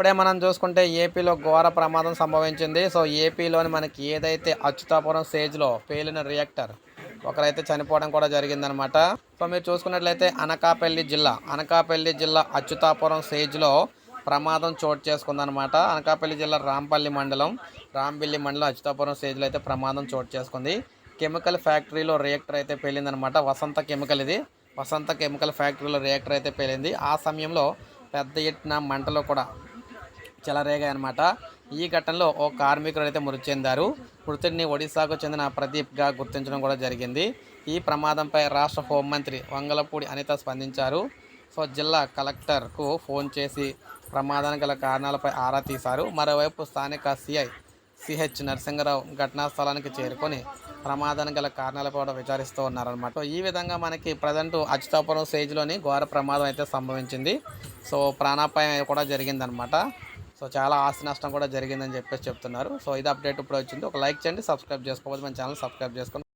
ఇప్పుడే మనం చూసుకుంటే ఏపీలో ఘోర ప్రమాదం సంభవించింది. సో ఏపీలోని మనకి ఏదైతే అచ్యుతాపురం స్టేజ్లో పేలిన రియాక్టర్ ఒకరైతే చనిపోవడం కూడా జరిగిందనమాట సో మీరు చూసుకున్నట్లయితే అనకాపల్లి జిల్లా అనకాపల్లి జిల్లా అచ్యుతాపురం స్టేజ్లో ప్రమాదం చోటు చేసుకుందనమాట అనకాపల్లి జిల్లా రాంపల్లి మండలం రాంపల్లి మండలం అచ్యుతాపురం స్టేజ్లో అయితే ప్రమాదం చోటు చేసుకుంది. కెమికల్ ఫ్యాక్టరీలో రియాక్టర్ అయితే పేలిందనమాట వసంత కెమికల్ ఇది. వసంత కెమికల్ ఫ్యాక్టరీలో రియాక్టర్ అయితే పేలింది. ఆ సమయంలో పెద్ద ఎత్తున మంటలు కూడా చెలరేగాయి అనమాట ఈ ఘటనలో ఓ కార్మికుడు అయితే మృతి చెందారు. మృతుడిని ఒడిశాకు చెందిన ప్రదీప్గా గుర్తించడం కూడా జరిగింది. ఈ ప్రమాదంపై రాష్ట్ర హోంమంత్రి వంగలపూడి అనిత స్పందించారు. సో జిల్లా కలెక్టర్కు ఫోన్ చేసి ప్రమాదానికి గల కారణాలపై ఆరా తీశారు. మరోవైపు స్థానిక సిఐ సిహెచ్ నరసింహరావు ఘటనా స్థలానికి చేరుకొని ప్రమాదానికి గల కారణాలపై కూడా విచారిస్తూ ఉన్నారనమాట సో ఈ విధంగా మనకి ప్రజెంట్ అచ్యుతాపురం స్టేజ్లోని ఘోర ప్రమాదం అయితే సంభవించింది. సో ప్రాణాపాయం కూడా జరిగిందనమాట సో చాలా ఆస్తి నష్టం కూడా జరిగిందని చెప్పేసి చెప్తున్నారు. సో ఇది అప్డేట్ ఇప్పుడు వచ్చింది. ఒక లైక్ చేయండి సబ్స్క్రైబ్ చేసుకోకపోతే మన ఛానల్ సబ్స్క్రైబ్ చేసుకోండి.